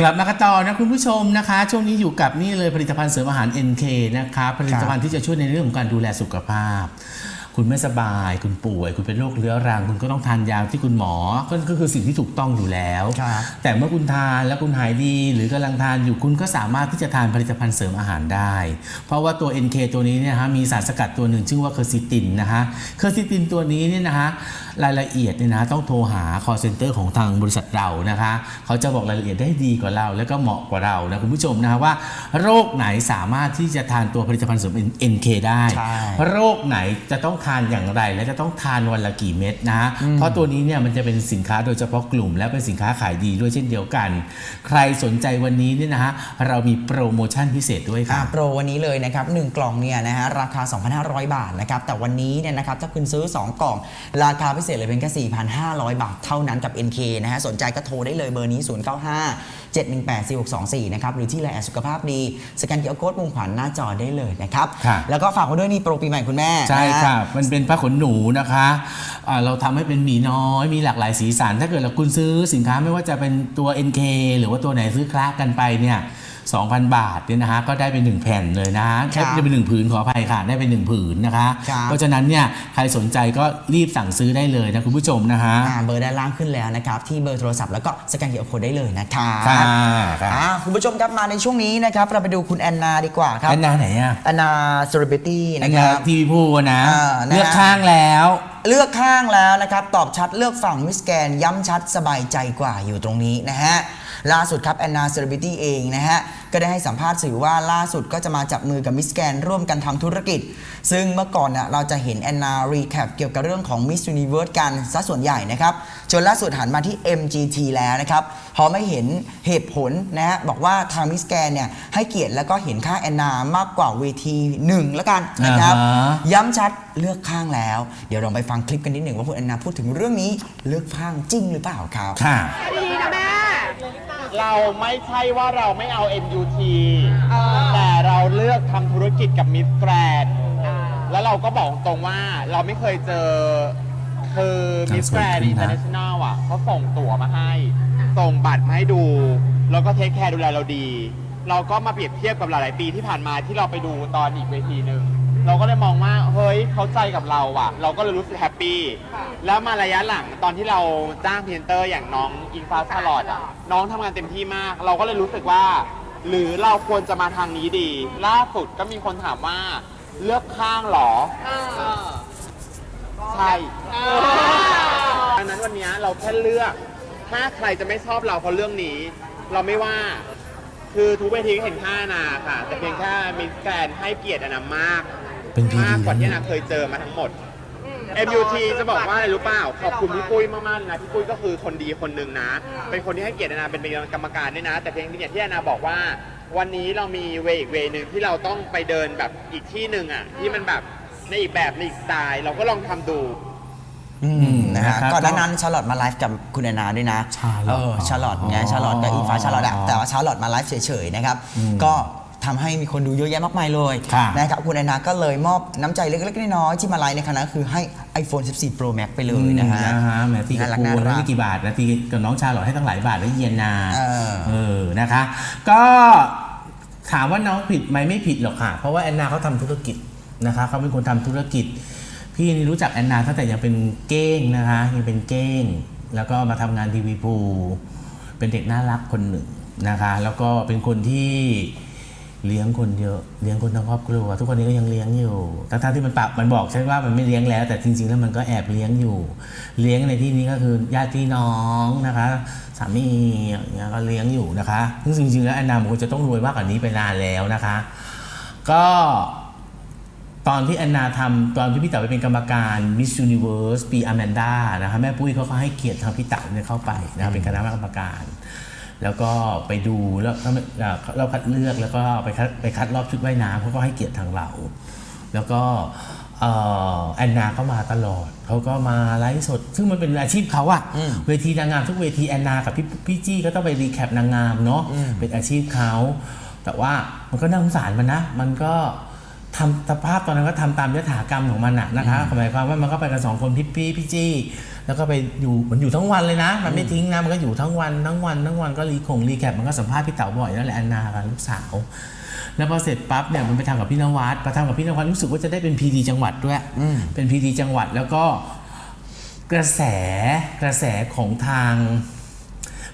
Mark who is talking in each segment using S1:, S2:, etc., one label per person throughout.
S1: กลับมากันต่อนะคุณผู้ชมนะคะ ช่วงนี้อยู่กับนี่เลยผลิตภัณฑ์เสริมอาหาร NK นะคะผลิตภัณฑ์ที่จะช่วยในเรื่องของการดูแลสุขภาพ คุณไม่สบาย คุณป่วย คุณเป็นโรคเรื้อรัง คุณก็ต้องทานยาที่คุณหมอก็ก็คือสิ่งที่ถูกต้องอยู่แล้ว
S2: ครับ
S1: แต่เมื่อคุณทานแล้วคุณหายดี หรือกำลังทานอยู่คุณก็สามารถที่จะทานผลิตภัณฑ์เสริมอาหารได้ เพราะว่าตัว NK ตัวนี้เนี่ยนะฮะมีสารสกัดตัวหนึ่งชื่อว่าเคอร์ซิตินนะคะเคอร์ซิตินตัวนี้เนี่ยนะคะ รายละเอียดเนี่ยนะต้องโทรหา call center ของทางบริษัทเรานะคะ เขาจะบอกรายละเอียดได้ดีกว่าเรา แล้วก็เหมาะกว่าเรานะคุณผู้ชมนะคะว่า โรคไหนสามารถที่จะทานตัวผลิตภัณฑ์เสริม NK ได้
S2: ใช่
S1: โรคไหนจะต้องทานอย่างไร และจะต้องทานวันละกี่เม็ดนะฮะเพราะตัวนี้เนี่ยมันจะเป็นสินค้าโดยเฉพาะกลุ่ม และเป็นสินค้าขายดีด้วยเช่นเดียวกัน ใครสนใจวันนี้เนี่ยนะฮะเรามีโปรโมชั่นพิเศษด้วย
S2: อ่า
S1: ค่ะ
S2: โปรวันนี้เลยนะครับ1กล่องเนี่ยนะฮะราคา 2,500 บาทนะครับแต่วันนี้เนี่ยนะครับถ้าคุณซื้อ 2 กล่อง ราคาพิเศษเลยเป็นแค่ 4,500 บาทเท่านั้นกับ NK นะฮะ สนใจก็โทรได้เลยเบอร์นี้ 095 718 4624 นะครับ หรือที่ไลน์แอดสุขภาพดี สแกนเคียร์โค้ดมุมขวาหน้าจอได้เลยนะครับ
S1: ค่ะ
S2: แล้วก็ฝากไว้ด้วยนี่โปรปีใหม่คุณแม่
S1: ใช่
S2: นฮ
S1: ค่ะ มันเป็นผ้าขนหนูนะคะอ่าเราทำให้เป็นหมีน้อย มีหลากหลายสีสัน ถ้าเกิดเราคุณซื้อสินค้าไม่ว่าจะเป็นตัว NK หรือว่าตัวไหนซื้อคลากันไปเนี่ย 2,000 บาทเนี่ยนะคะก็ได้เป็นหนึ่งแผ่นเลยนะแค่จะเป็นหนึ่งผืนขออภัยค่ะได้เป็นหนึ่งผืนนะคะ
S2: ครับ
S1: เพราะฉะนั้นเนี่ยใครสนใจก็รีบสั่งซื้อได้เลยนะคุณผู้ชมนะคะ
S2: อ่าเบอร์ด้านล่างขึ้นแล้วนะครับที่เบอร์โทรศัพท์แล้วก็สแกนเคียร์โค้ดได้เลยนะครับ
S1: ค่ะค่ะ
S2: อ่าคุณผู้ชมครับมาในช่วงนี้นะครับ เราไปดูคุณแอนนาดีกว่าครับ
S1: แอนนาไหนอะ
S2: แอนนาเซเลบริตี้
S1: แอ
S2: นะ
S1: น
S2: ค
S1: นา
S2: รับ
S1: ทีวีพูนะ
S2: อ่านะฮะ
S1: เลือกข้างแล้ว
S2: เลือกข้างแล้วนะครับ ตอบชัดเลือกฝั่งมิสแกนย้ำชัดสบายใจกว่าอยู่ตรงนี้นะฮะ ล่าสุดครับแอนนาเซเลบริตี้เองนะฮะก็ได้ให้สัมภาษณ์สื่อว่าล่าสุดก็จะมาจับมือกับมิสแกนร่วมกันทำธุรกิจ ซึ่งเมื่อก่อนน่ะเราจะเห็นแอนนารีแคปเกี่ยวกับเรื่องของ Miss Universe กันซะส่วนใหญ่นะครับจนล่าสุดหันมาที่ MGT แล้วนะครับพอไม่เห็นเหตุผลนะฮะบอกว่าทางมิสแกนเนี่ยให้เกียรติแล้วก็เห็นค่าแอนนามากกว่าเวทีหนึ่งแล้วกันนะครับ
S1: อ่าฮะ
S2: ย้ำชัดเลือกข้างแล้ว เดี๋ยวเราไปฟังคลิปกันนิดหนึ่งว่าคุณแอนนาพูดถึงเรื่องนี้เลือกข้างจริงหรือเปล่าครับ
S1: ค่ะ
S3: ดีนะแม่
S4: เราไม่ใช่ว่าเราไม่เอา MUT แต่เราเลือกทำธุรกิจกับมิสแกรนแล้วเราก็บอกตรงว่าเราไม่เคยเจอคือมิสแกรน
S1: สวยขึ้
S4: อิ
S1: น
S4: น
S1: นะ
S4: เตอร์เนชั่นแนลอะเขาส่งตั๋วมาให้ ส่งบัตรมาให้ดู แล้วก็เทคแคร์ดูแลเราดี เราก็มาเปรียบเทียบกับหลาย ๆ ปีที่ผ่านมาที่เราไปดูตอนอีกเวทีหนึ่ง เราก็เลยมองว่าเฮ้ยเขาใจกับเราอะ เราก็เลยรู้สึกแฮปปี้แล้วมาระยะหลังตอนที่เราจ้างพรีเซนเตอร์อย่างน้องอิงฟ้าชาลอดอะน้องทำงานเต็มที่มาก เราก็เลยรู้สึกว่า หรือเราควรจะมาทางนี้ดี ล่าสุดก็มีคนถามว่าเลือกข้างเหรอ ใช่ดังนั้นวันนี้เราแค่เลือก ถ้าใครจะไม่ชอบเราเพราะเรื่องนี้ เราไม่ว่า คือทุกเวทีก็เห็นค่านาค่ะ แต่เพียงแค่มิสแกรนให้เกียรติอนามาก
S1: เป็นพีดี
S4: มากกว่าที่
S1: แล้ว
S4: นาเคยเจอมาทั้งหมด MUT จะบอกว่าอะไรรู้เปล่า ขอบคุณพี่ปุ้ยมากๆเลยนะพี่ปุ้ยก็คือคนดีคนหนึ่งนะ เป็นคนที่ให้เกียรติอนาเป็นเป็นกรรมการด้วยนะ แต่เพียงที่เนี่ยที่อนาบอกว่า วันนี้เรามีเวย์อีกเวย์หนึ่งที่เราต้องไปเดินแบบอีกที่หนึ่งอะที่มันแบบในอีกแบบในอีกสไตล์เราก็ลองทำดู
S2: อืมนะฮะ
S1: นะครับ
S2: ก่อนหน้านั้นชาร์ลอตมาไลฟ์กับคุณแอนนาด้วยนะ
S1: Charlotte
S2: เออชาร์ลอตไง
S1: อ๋อ
S2: ชาร์ลอตกับอิงฟ้าชาร์ลอตอะ
S1: อ๋อ
S2: แต่ว่าชาร์ลอตมาไลฟ์เฉยๆนะครับ
S1: อืม
S2: ก็ ทำให้มีคนดูเยอะแยะมากมายเลย
S1: ค่ะ
S2: นะครับคุณแอนนาก็เลยมอบน้ำใจเล็กๆน้อยๆที่มาไลฟ์ในคณะคือให้ iPhone 14 Pro Max ไปเลยนะฮะ
S1: นะฮะแหมตีกับ
S2: น่ารัก
S1: กู
S2: น่ารัก
S1: แล้วไม่กี่บาทนะตีกับน้องชาหลอดให้ตั้งหลายบาทแล้วเยียนนา
S2: เออ
S1: เออนะคะ ก็ถามว่าน้องผิดไหมไม่ผิดหรอกค่ะ เพราะว่าแอนนาเขาทำธุรกิจนะคะเขาเป็นคนทำธุรกิจ พี่นี่รู้จักแอนนาตั้งแต่ยังเป็นเก้งนะคะยังเป็นเก้ง แล้วก็มาทำงานทีวีพูเป็นเด็กน่ารักคนหนึ่งนะคะ แล้วก็เป็นคนที่ เลี้ยงคนเยอะเลี้ยงคนทั้งครอบครัวทุกวันนี้ก็ยังเลี้ยงอยู่ทั้งๆที่มันปากมันบอกใช่ว่ามันไม่เลี้ยงแล้ว แต่จริง ๆ แล้วมันก็แอบเลี้ยงอยู่ เลี้ยงในที่นี้ก็คือญาติพี่น้องนะคะสามีอย่างเงี้ยก็เลี้ยงอยู่นะคะซึ่งจริง ๆ แล้วแอนนามันควรจะต้องรวยมากกว่านี้ไปนานแล้วนะคะ ก็ตอนที่แอนนาทำตอนที่พี่เต๋อไปเป็นกรรมการ Miss Universe ปีอแมนดานะคะแม่ปุ้ยเขาให้เกียรติทางพี่เต๋อเนี่ยเข้าไปนะะเป็นคณะกรรมการ แล้วก็ไปดูแล้วก็เอ่อเราคัดเลือกแล้วก็ไปคัดไปคัดรอบชุดว่ายน้ำเขาก็ให้เกียรติทางเรา แล้วก็เอ่อแอนนาก็มาตลอด เขาก็มาไลฟ์สด ซึ่งมันเป็นอาชีพเขาอะ
S2: อืม
S1: เวทีนางงามทุกเวทีแอนนากับพี่พี่จี้ก็ต้องไปรีแคปนางงามเนาะ
S2: อืม
S1: เป็นอาชีพเขาแต่ว่ามันก็น่าสงสารมันนะ มันก็ ทำสภาพตอนนั้นก็ทำตามยถากรรมของมันอะนะคะหมายความว่ามันก็ไปกันสองคนพี่ปี้พี่จี้ แล้วก็ไปอยู่มันอยู่ทั้งวันเลยนะ มันไม่ทิ้งนะมันก็อยู่ทั้งวันทั้งวันทั้งวันก็รีคงรีแคปมันก็สัมภาษณ์พี่เต๋าบ่อยนั่นแหละแอนนากับลูกสาว แล้วพอเสร็จปั๊บเนี่ยมันไปทำกับพี่นวัดไปทำกับพี่นวัดรู้สึกว่าจะได้เป็นพีดีจังหวัดด้วยเป็นพีดีจังหวัดแล้วก็กระแสกระแสของทาง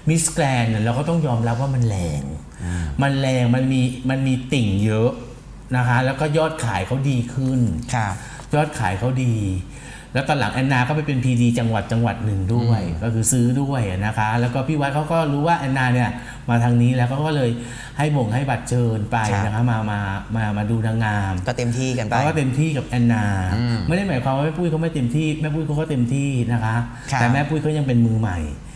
S1: มิสแกรนเนี่ยเราก็ต้องยอมรับว่ามันแรง มันแรงมันมีมันมีติ่งเยอะ นะคะ แล้วก็ยอดขายเขาดีขึ้น
S2: ครับ
S1: ยอดขายเขาดี แล้วตอนหลังแอนนาก็ไปเป็นพีดีจังหวัดจังหวัดหนึ่งด้วย ก็คือซื้อด้วยนะคะ แล้วก็พี่วัดเขาก็รู้ว่าแอนนาเนี่ยมาทางนี้แล้วเขาก็เลยให้บ่งให้บัตรเชิญไป
S2: ครับ
S1: นะคะมามามามาดูนางงาม
S2: ก็เต็มที่กันไป
S1: เขาก็เต็มที่กับแอนนา
S2: อืม
S1: ไม่ได้หมายความว่าแม่ปุ้ยเขาไม่เต็มที่แม่ปุ้ยเขาก็เต็มที่นะคะ
S2: ครับ
S1: แต่แม่ปุ้ยเขายังเป็นมือใหม่อ่า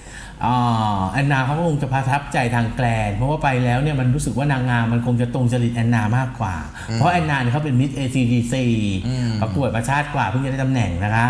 S1: แอนนาเขาก็คงจะประทับใจทางแกลน เพราะว่าไปแล้วเนี่ยมันรู้สึกว่านางงามมันคงจะตรงจริตแอนนามากกว่า เพราะแอนนาเนี่ยเขาเป็นมิส ACDC
S2: อืม
S1: ประกวดประชาติกว่าเพิ่งจะได้ตำแหน่งนะคะ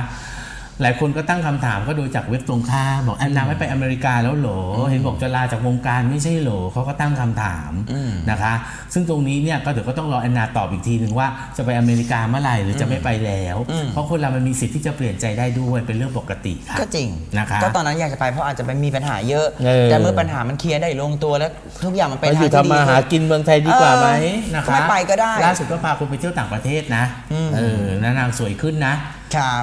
S1: หลายคนก็ตั้งคำถามก็โดยจากเว็บตรงข้ามบอกแอนนาไม่ไปอเมริกาแล้วเหรอเห็นบอกจะลาจากวงการไม่ใช่เหรอเขาก็ตั้งคำถาม
S2: อืม
S1: นะคะ ซึ่งตรงนี้เนี่ยก็เดี๋ยวก็ต้องรอแอนนาตอบอีกทีหนึ่งว่าจะไปอเมริกาเมื่อไหร่หรือจะไม่ไปแล้ว
S2: อืม
S1: เพราะคนเรามันมีสิทธิ์ที่จะเปลี่ยนใจได้ด้วยเป็นเรื่องปกติค่ะ
S2: ก็จริง
S1: นะคะ
S2: ก็ตอนนั้นอยากจะไปเพราะอาจจะไปมีปัญหาเยอะ
S1: เออ
S2: แต่เมื่อปัญหามันเคลียร์ได้ลงตัวแล้วทุกอย่างมันไป
S1: ไป
S2: ทาง
S1: อยู่
S2: ที่ดี
S1: ทำมาหากินเมืองไทยดีกว่าไหม
S2: เออ
S1: นะคะ
S2: ไม่ไปก็ได้
S1: ล่าสุดก็พาคุณไปเที่ยวต่างประเทศนะ
S2: อืม
S1: เออนะนางสวยขึ้นนะ
S2: ครับ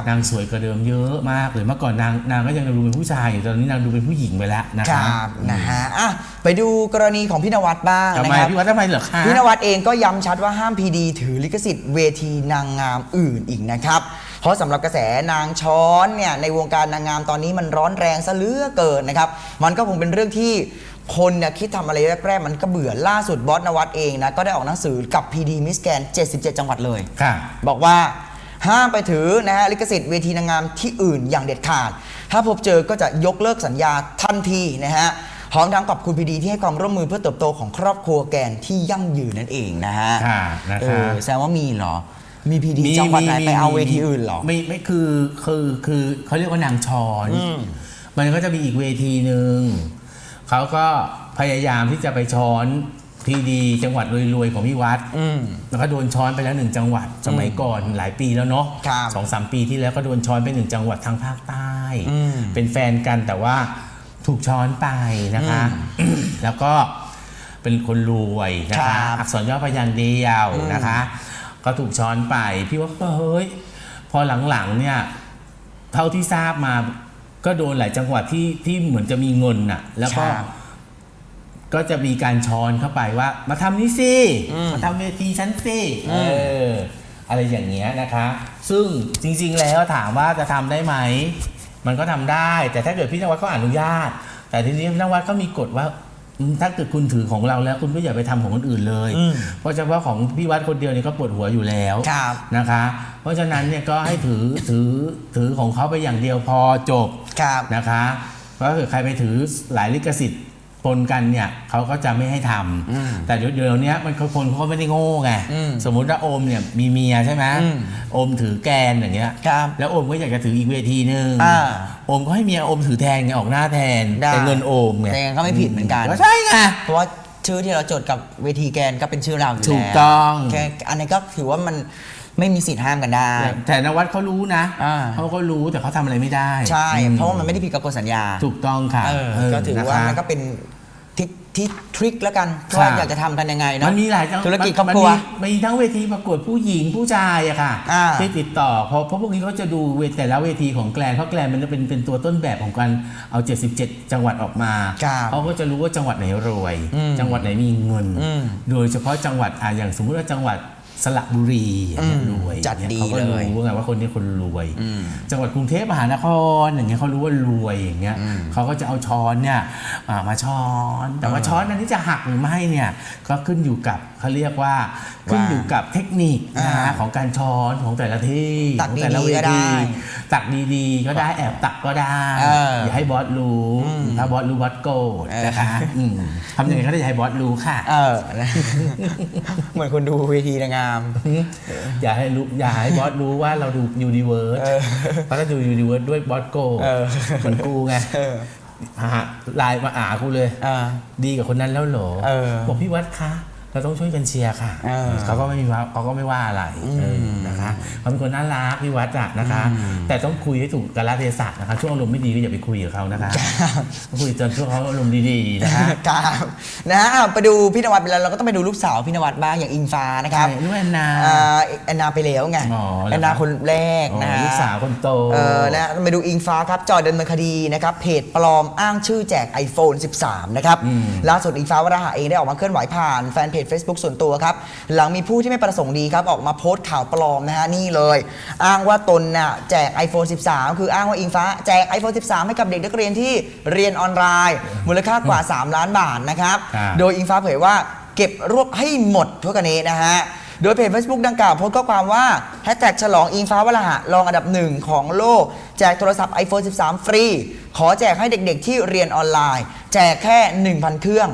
S1: นางสวยกว่าเดิมเยอะมากเลยเมื่อก่อนนางนางก็ยังดูเป็นผู้ชายอยู่ตอนนี้นางดูเป็นผู้หญิงไปแล้วนะ
S2: ค
S1: คะ
S2: รับนะฮะอะไปดูกรณีของพี่นวัดบ้าง
S1: ทำ
S2: นะ
S1: ไม
S2: ครับ
S1: พี่วัดทำไมเหรอคะ
S2: พี่นวัดเองก็ย้ำชัดว่าห้ามพีดีถือลิขสิทธิ์เวทีนางงามอื่นอีกนะครับ เพราะสำหรับกระแสนางช้อนเนี่ยในวงการนางงามตอนนี้มันร้อนแรงซะเหลือเกินนะครับ มันก็คงเป็นเรื่องที่คนเนี่ยคิดทำอะไรแรกๆมันก็เบื่อล่าสุดบอสนวัดเองนะก็ได้ออกหนังสือกับ PD Miss Grand 77 จังหวัดเลย
S1: ค่ะ
S2: บอกว่า ห้ามไปถือนะฮะลิขสิทธิ์เวทีนางงามที่อื่นอย่างเด็ดขาด ถ้าพบเจอก็จะยกเลิกสัญญาทันทีนะฮะพร้อมทั้งขอบคุณพีดีที่ให้ความร่วมมือเพื่อเติบโตของครอบครัวแกนที่ยั่งยืนนั่นเองนะฮะ
S1: ค่ะนะ
S2: เอ
S1: คะ
S2: อแสดงว่ามีเหรอ มีพีดีจังหวัดไหนไปเอาเวทีอื่นเหรอ
S1: ไม่ไม่คือคือคือเขาเรียกว่านางชอน
S2: อืม
S1: มันก็จะมีอีกเวทีหนึ่งเขาก็พยายามที่จะไปช้อน พีดีจังหวัดรวยๆ ของพี่วัด
S2: อืม
S1: แล้วก็โดนช้อนไปแล้วหนึ่งจังหวัดสมัยก่อนหลายปีแล้วเนาะ
S2: ครับ
S1: สองสามปีที่แล้วก็โดนช้อนไปหนึ่งจังหวัดทางภาคใต้
S2: อืม
S1: เป็นแฟนกันแต่ว่าถูกช้อนไปนะคะ แล้วก็เป็นคนรวยนะ
S2: ครั
S1: คะ
S2: บ
S1: อักษรย่อพยางค์เดียวนะคะ ก็ถูกช้อนไป พี่ว่าก็เฮ้ยพอหลังๆเนี่ยเท่าที่ทราบมาก็โดนหลายจังหวัดที่ที่เหมือนจะมีเงินน่ะ แล้วก็
S2: ครับ
S1: ก็จะมีการช้อนเข้าไปว่า มาทำนี่สิ
S2: อืม
S1: มาทำเวทีฉันสิ
S2: อื
S1: เอ
S2: ม
S1: ออะไรอย่างเงี้ยนะคะ ซึ่งจริงๆแล้วถามว่าจะทำได้ไหม มันก็ทำได้ แต่ถ้าเกิดพี่นวัดเขาอนุญาต แต่ทีนี้พี่นวัดก็มีกฎว่าอืมถ้าเกิดคุณถือของเราแล้วคุณก็อย่าไปทำของคนอื่นเลย
S2: อืม
S1: เพราะเฉพาะของพี่วัดคนเดียวเนี่ยก็ปวดหัวอยู่แล้ว
S2: ครับ
S1: นะคะ เพราะฉะนั้นเนี่ยก็ให้ถือถือถือของเขาไปอย่างเดียวพอจบ
S2: ครับ
S1: นะคะเพราะถ้าเกิดใครไปถือหลายลิขสิทธิ์ ปนกันเนี่ยเขาก็จะไม่ให้ทำ
S2: อืม
S1: แต่เดี๋ยวเดี๋ยวนี้มันคนเขาก็ไม่ได้โง่ไง
S2: อืม
S1: สมมุติว่าโอมเนี่ยมีเมียใช่ไหม
S2: อืม
S1: โอมถือแกนอย่างเงี้ย
S2: ครับ
S1: แล้วโอมก็อยากจะถืออีกเวทีหนึ่ง
S2: อ่า
S1: โอมก็ให้เมียโอมถือแทนไงออกหน้าแทน
S2: ได้
S1: แต่เงินโอมไง
S2: แต่ยังก็ไม่ผิดเหมือนกัน
S1: ก็ใช่ไง
S2: เพราะว่าชื่อที่เราจดกับเวทีแกนก็เป็นชื่อเราอยู่แล้ว
S1: ถูกต้อง
S2: แค่อันนี้ก็ถือว่ามัน ไม่มีสิทธิ์ห้ามกันได้
S1: แต่แต่นวัดเขารู้นะ
S2: อ่า
S1: เขาก็รู้แต่เขาทำอะไรไม่ได้
S2: ใช่
S1: อื
S2: เพราะว่ามันไม่ได้ผิดกับกฎสัญญา
S1: ถูกต้องค่ะ
S2: เออ
S1: เออ
S2: ก็ถือว่า
S1: นะคะ
S2: มันก็เป็นทิศที่ทริคแล้วกัน
S1: ค่ะ
S2: ว่าอยากจะทำกันยังไงเนาะ
S1: มันมีหลายจัง
S2: ธุรกิจ
S1: มัน
S2: ครอบครัว
S1: มันมีมีทั้งเวทีประกวดผู้หญิงผู้ชายอะค่ะ
S2: อ่า
S1: ที่ติดต่อเพราะเพราะพวกนี้เขาจะดูเวทแต่ละเวทีของแกลนเพราะแกลนมันจะเป็นเป็นตัวต้นแบบของการเอา 77 จังหวัดออกมา
S2: ครับ
S1: เขาก็จะรู้ว่าจังหวัดไหนรวย
S2: อืม
S1: จังหวัดไหนมีเงิน
S2: อืม
S1: โดยเฉพาะจังหวัดอะอย่างสมมุติว่าจังหวัด สระบุรีอย่างเงี้ย
S2: อืม
S1: รวย
S2: จัดดี
S1: เขาก็
S2: เลย
S1: รู้ไงว่าคนนี้คนรวย
S2: อืม
S1: จังหวัดกรุงเทพมหานครอย่างเงี้ยเขารู้ว่ารวยอย่างเงี้ย
S2: อืม
S1: เขาก็จะเอาช้อนเนี่ยอ่ามาช้อน แต่ว่า
S2: เออ
S1: ช้อนอันนี้จะหักหรือไม่เนี่ยก็ขึ้นอยู่กับ เขาเรียกว่าขึ้นอยู่กับเทคนิคนะ
S2: อ่า
S1: ฮะของการช้อนของแต่ละที่
S2: ตัก
S1: ของแต่ละ
S2: ดีๆก็ได้
S1: ตักดีๆ ก็ได้แอบตักก็ได้
S2: เอออย่า
S1: ให้บอสรู้
S2: อืม
S1: ถ้าบอสรู้บอสโกรธ
S2: เออ
S1: นะคะมทำยังไงก็ได้อย่าให้บอสรู้ค่ะ
S2: เออนะเหมือนคนดูเวทีนางงาม
S1: อย่าให้รู้อย่าให้บอสรู้ว่าเราดูยูนิเวิร์ส
S2: เออ
S1: เพราะถ้าดูยูนิเวิร์สด้วยบอสโกรธ
S2: เออ
S1: เหมือนกูไง
S2: เออ
S1: หาไลน์มาอ่ากูเลย
S2: อ่า
S1: ดีกับคนนั้นแล้วเหรอ
S2: เออ
S1: บอกพี่วัดคะ เราต้องช่วยกันเชียร์ค่ะ
S2: เออ
S1: เขาก็ไม่มีว่าเขาก็ไม่ว่าอะไรเออนะคะเขาเป็นคนน่ารักพี่วัดอะนะคะ แต่ต้องคุยให้ถูกกาลเทศะนะคะ ช่วงอารมณ์ไม่ดีก็อย่าไปคุยกับเขานะคะต้องคุยจนช่วงเขาอารมณ์ดีๆนะคะ
S2: ครับนะฮะอะไปดูพี่นวัดไปแล้วเราก็ต้องไปดูลูกสาวพี่นวัดบ้างอย่างอิงฟ้านะครับ
S1: ใช่ลูกแอนนา
S2: อ่าแอนนาไปแล้วไง
S1: อ๋อเหรอ
S2: แอนนาคนแรก
S1: อ๋อ
S2: นะฮะ
S1: ลูกสาวคนโต
S2: เออนะไปดูอิงฟ้าครับจอยดำเนินคดีนะครับเพจปลอมอ้างชื่อแจก iPhone 13 นะครับ
S1: อืม
S2: ล่าสุดอิงฟ้าวราหะเองได้ออกมาเคลื่อนไหวผ่านแฟนเพจ Facebook ส่วนตัวครับ หลังมีผู้ที่ไม่ประสงค์ดีครับออกมาโพสต์ข่าวปลอมนะฮะนี่เลย อ้างว่าตนน่ะแจก iPhone 13 คืออ้างว่าอิงฟ้าแจก iPhone 13 ให้กับเด็กนักเรียนที่เรียนออนไลน์ มูลค่ากว่า 3 ล้านบาทนะครับ
S1: ครับ
S2: โดยอิงฟ้าเผยว่าเก็บรวบให้หมดทั่วกันนี้นะฮะโดยเพจ Facebook ดังกล่าวโพสต์ข้อความว่าแฮชแท็กฉลองอิงฟ้าวราหะรองอันดับหนึ่งของโลก แจกโทรศัพท์ iPhone 13 ฟรี ขอแจกให้เด็กๆที่เรียนออนไลน์ แจกแค่ 1,000 เครื่อง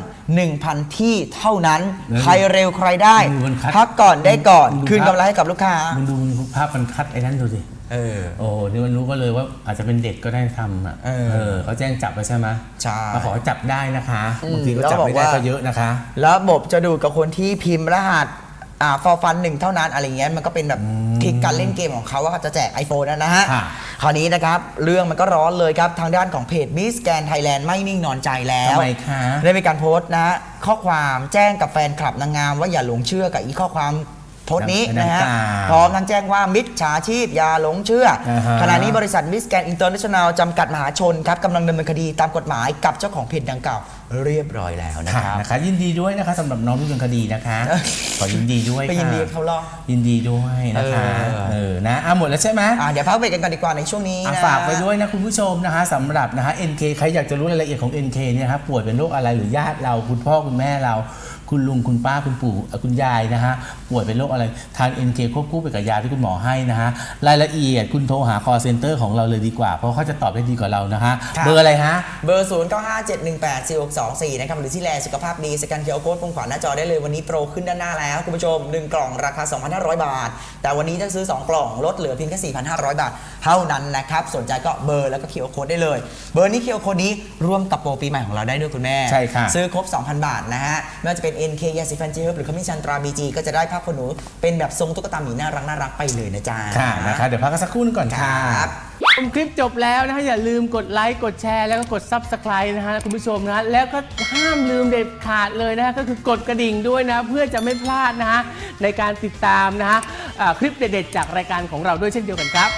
S2: 1,000 ที่เท่านั้น
S1: แล้ว
S2: ใครเร็วใครได้
S1: ดูมันคัด
S2: พักก่อนได้ก่อน
S1: ดู
S2: คืน
S1: ภาพ
S2: กำไรให้กับลูกค้า
S1: มึงดูภาพมันคัดไอ้นั่นดูสิ
S2: เออ
S1: โอ้โหนี่มันรู้ก็เลยว่าอาจจะเป็นเด็กก็ได้ทำอะ
S2: เออ
S1: เขาแจ้งจับไปใช่ไหม
S2: ใช่
S1: มาขอจับได้นะคะ
S2: อืม
S1: บางทีก็จับไม่
S2: แล้วบอก
S1: ได้
S2: ว่า
S1: ก็เยอะนะคะ
S2: ระบบจะดูดกับคนที่พิมพ์รหัส อ่าฟอร์ฟันหนึ่งเท่านั้นอะไรเงี้ยมันก็เป็นแบบทริกการเล่นเกมของเขาว่าเขาจะแจก iPhone นะนะฮะ
S1: ค่ะ
S2: คราวนี้นะครับ เรื่องมันก็ร้อนเลยครับทางด้านของเพจมิสแกนไทยแลนด์ไม่นิ่งนอนใจแล้ว
S1: ทำไมคะ
S2: ได้มีการโพสต์นะ ข้อความแจ้งกับแฟนคลับนางงามว่าอย่าหลงเชื่อกับอีข้อความ โพสต์นี้นะฮะ
S1: ดังกล่าว
S2: พร้อมทั้งแจ้งว่ามิจฉาชีพอย่าหลงเชื่ออา
S1: ฮะ
S2: ขณะนี้บริษัทมิสแกนอินเตอร์เนชั่นแนลจำกัดมหาชนครับกำลังดำเนินคดีตามกฎหมายกับเจ้าของเพจดังกล่าวเรียบร้อยแล้วนะ
S1: ค่ะ
S2: ครับ
S1: นะคะ ยินดีด้วยนะคะสำหรับน้องที่เป็นคดีนะคะ
S2: เออ
S1: ขอยินดีด้วย
S2: ไปยินดี
S1: ค่ะ
S2: กับเขาหรอ
S1: ยินดีด้วยนะคะ
S2: เออ
S1: เออนะอะหมดแล้วใช่ไหม
S2: อะเดี๋ยวพักเบรกกันก่อนดีกว่าในช่วงนี้
S1: อะ
S2: นะ
S1: ฝากไปด้วยนะคุณผู้ชมนะคะสำหรับนะคะ NK ใครอยากจะรู้รายละเอียดของ NK เนี่ยนะครับป่วยเป็นโรคอะไรหรือญาติเราคุณพ่อคุณแม่เรา คุณลุงคุณป้าคุณปู่เอ่อคุณยายนะฮะป่วยเป็นโรคอะไรทาน NK ควบคู่ไปกับยาที่คุณหมอให้นะฮะรายละเอียดคุณโทรหา call center ของเราเลยดีกว่า เพราะเขาจะตอบได้ดีกว่าเรานะฮะ
S2: ครับ
S1: เบอร์อะไรฮะ
S2: เบอร์ 0 9 5 7 1 8 4 6 2 4 นะครับหรือที่แลสุขภาพดีสแกนเคอร์โค้ดปุ่มขวาหน้าจอได้เลยวันนี้โปรขึ้นด้านหน้าแล้วคุณผู้ชม 1 กล่องราคา 2,500 บาท แต่วันนี้ถ้าซื้อ 2 กล่องลดเหลือเพียงแค่4,500 บาท เท่านั้นนะครับสนใจก็เบอร์แล้วก็เคอร์โค้ดได้เลย เบอร์นี้เคอร์โค้ดนี้ร่วมกับโปรปีใหม่ของเราได้ด้วยคุณแม่
S1: ใช่ค่ะ
S2: ซื้อครบ 2,000 บาทนะฮะไม่ว่าจะเป็น NK ยาสีฟันเจลหรือขมิ้นชันตราบีจีก็จะได้ภาพคนหนู เป็นแบบทรงตุ๊กตาหมีน่ารักน่ารักไปเลยนะจ๊ะ
S1: ค่ะนะคะเดี๋ยวพักกันสักครู่หนึงก่อนค่ะ
S2: ครับ
S3: ชมคลิปจบแล้วนะฮะอย่าลืมกดไลค์กดแชร์แล้วก็กด Subscribe นะฮะคุณผู้ชมนะฮะแล้วก็ห้ามลืมเด็ดขาดเลยนะฮะก็คือกดกระดิ่งด้วยนะ เพื่อจะไม่พลาดนะฮะในการติดตามนะฮะอ่าคลิปเด็ดๆจากรายการของเราด้วยเช่นเดียวกันครับ